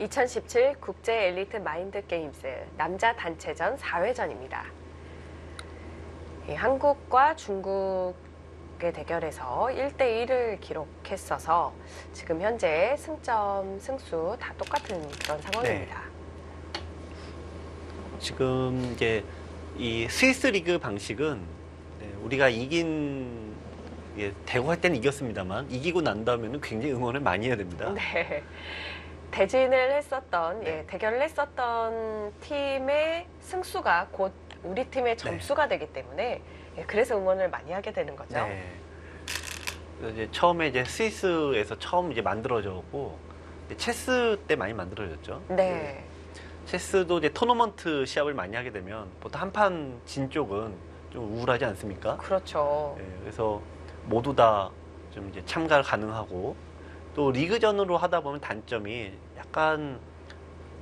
2017 국제 엘리트 마인드 게임스 남자 단체전 4회전입니다. 한국과 중국의 대결에서 1대1을 기록했어서 지금 현재 승점, 승수 다 똑같은 그런 상황입니다. 지금 이제 이 스위스 리그 방식은 네, 우리가 이긴 예, 대구 할 때는 이겼습니다만 이기고 난 다음에는 굉장히 응원을 많이 해야 됩니다. 네. 대진을 했었던, 네. 예, 대결을 했었던 팀의 승수가 곧 우리 팀의 점수가 되기 때문에 예, 그래서 응원을 많이 하게 되는 거죠. 네. 그래서 이제 처음에 이제 스위스에서 처음 이제 만들어졌고 이제 체스 때 많이 만들어졌죠. 네. 체스도 이제 토너먼트 시합을 많이 하게 되면 보통 한 판 진 쪽은 좀 우울하지 않습니까? 그렇죠. 예, 그래서 모두 다 좀 이제 참가 가능하고 또 리그전으로 하다 보면 단점이 약간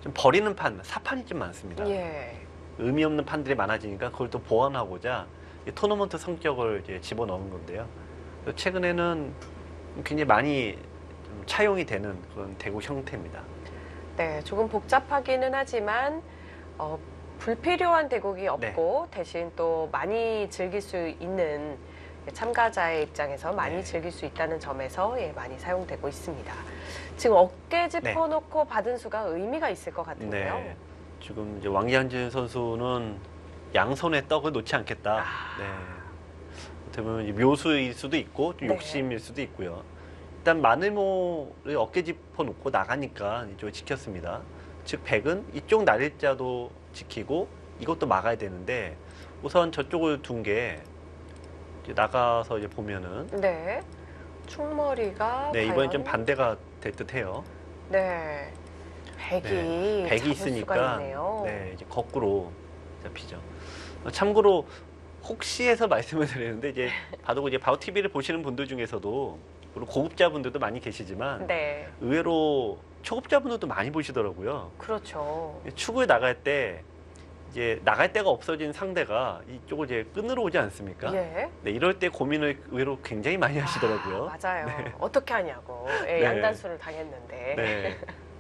좀 버리는 판, 사판이 좀 많습니다. 예. 의미 없는 판들이 많아지니까 그걸 또 보완하고자 이 토너먼트 성격을 이제 집어넣은 건데요. 최근에는 굉장히 많이 좀 차용이 되는 그런 대구 형태입니다. 네, 조금 복잡하기는 하지만 어, 불필요한 대국이 없고 대신 또 많이 즐길 수 있는 참가자의 입장에서 많이 네. 즐길 수 있다는 점에서 예, 많이 사용되고 있습니다. 지금 어깨 짚어놓고 받은 수가 의미가 있을 것 같은데요. 네. 지금 이제 왕양진 선수는 양손에 떡을 놓지 않겠다. 아. 네. 어떻게 보면 이제 묘수일 수도 있고 좀 네. 욕심일 수도 있고요. 일단 마늘모를 어깨 짚어 놓고 나가니까 이쪽을 지켰습니다. 즉 백은 이쪽 날일자도 지키고 이것도 막아야 되는데 우선 저쪽을 둔 게 나가서 이제 보면은 네. 충머리가 네 과연- 이번엔 좀 반대가 될 듯해요. 네. 백이 네, 백이 잡을 수가 있으니까 있네요. 네, 이제 거꾸로 잡히죠. 어, 참고로 혹시 해서 말씀을 드리는데 이제 바둑 이제 바둑 TV를 보시는 분들 중에서도 물론 고급자분들도 많이 계시지만 네. 의외로 초급자분들도 많이 보시더라고요. 그렇죠. 축을 나갈 때 이제 나갈 데가 없어진 상대가 이쪽을 이제 끈으로 오지 않습니까? 예. 네, 이럴 때 고민을 의외로 굉장히 많이 하시더라고요. 아, 맞아요. 어떻게 하냐고. 예, 네. 양단수를 당했는데. 네.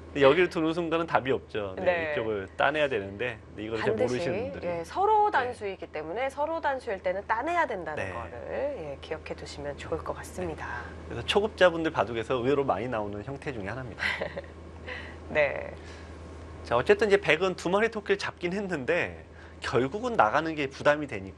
근데 여기를 두는 순간은 답이 없죠. 네, 네. 이쪽을 따내야 되는데 근데 이걸 잘 반드시 모르시는 분들이. 예, 서로 단수이기 때문에 서로 단수일 때는 따내야 된다는 네. 거를 예, 기억해 두시면 좋을 것 같습니다. 그래서 초급자분들 바둑에서 의외로 많이 나오는 형태 중에 하나입니다. 네. 자, 어쨌든 이제 백은 두 마리 토끼를 잡긴 했는데 결국은 나가는 게 부담이 되니까